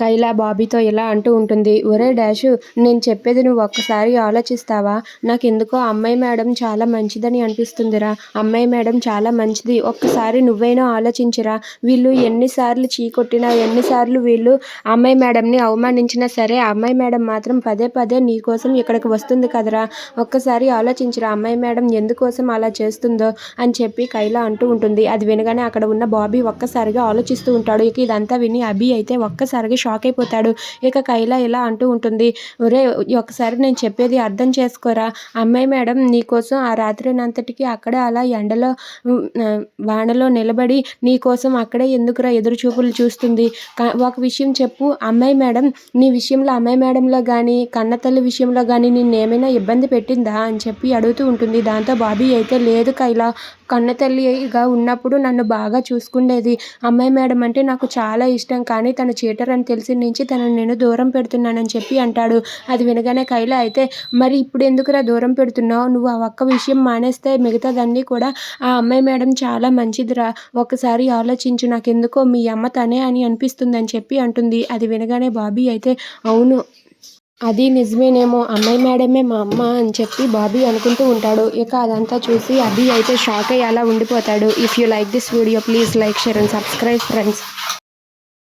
కైలా బాబీతో ఇలా అంటూ ఉంటుంది. ఒరే డాషు నేను చెప్పేది నువ్వు ఒక్కసారి ఆలోచిస్తావా? నాకెందుకో అమ్మాయి మేడం చాలా మంచిదని అనిపిస్తుందిరా. అమ్మాయి మేడం చాలా మంచిది. ఒక్కసారి నువ్వైనా ఆలోచించరా. వీళ్ళు ఎన్నిసార్లు చీకొట్టినా ఎన్నిసార్లు వీళ్ళు అమ్మాయి మేడంని అవమానించినా సరే ఆ అమ్మాయి మేడం మాత్రం పదే పదే నీకోసం ఇక్కడికి వస్తుంది కదరా. ఒక్కసారి ఆలోచించరా అమ్మాయి మేడం ఎందుకోసం అలా చేస్తుందో అని చెప్పి కైలా అంటూ ఉంటుంది. అది వినగానే అక్కడ ఉన్న బాబీ ఒక్కసారిగా ఆలోచిస్తూ ఉంటాడు. ఇక ఇదంతా విని అభి అయితే ఒక్కసారిగా షాక్ అయిపోతాడు. ఇక కైలా ఇలా అంటూ ఉంటుంది. ఒరే ఒకసారి నేను చెప్పేది అర్థం చేసుకోరా? అమ్మాయి మేడం నీకోసం ఆ రాత్రినంతటికి అక్కడే అలా ఎండలో వానలో నిలబడి నీకోసం అక్కడే ఎందుకురా ఎదురు చూపులు చూస్తుంది? ఒక విషయం చెప్పు. అమ్మాయి మేడం నీ విషయంలో అమ్మాయి మేడంలో కానీ కన్నతల్లి విషయంలో కానీ నిన్ను ఏమైనా ఇబ్బంది పెట్టిందా? అని చెప్పి అడుగుతూ ఉంటుంది. దాంతో బాబీ అయితే లేదు కైలా కన్నతల్లిగా ఉన్నప్పుడు నన్ను బాగా చూసుకునేది అమ్మాయి మేడం అంటే నాకు చాలా ఇష్టం. కానీ తను చీటర్ అని తెలిసి నుంచి తనను నేను దూరం పెడుతున్నానని చెప్పి అంటాడు. అది వినగానే కైలా అయితే మరి ఇప్పుడు ఎందుకురా దూరం పెడుతున్నావు? నువ్వు ఆ ఒక్క విషయం మానేస్తే మిగతాదన్నీ కూడా ఆ అమ్మాయి మేడం చాలా మంచిదిరా. ఒకసారి ఆలోచించు. నాకెందుకో మీ అమ్మ తనే అని అనిపిస్తుందని చెప్పి అంటుంది. అది వినగానే బాబీ అయితే అవును అది నిజమేనేమో అమ్మాయి మేడమే మా అమ్మ అని చెప్పి బాబీ అనుకుంటూ ఉంటాడు. ఇక అదంతా చూసి అభి అయితే షాక్ అయ్యి అలా ఉండిపోతాడు. If you like this video please like share and subscribe friends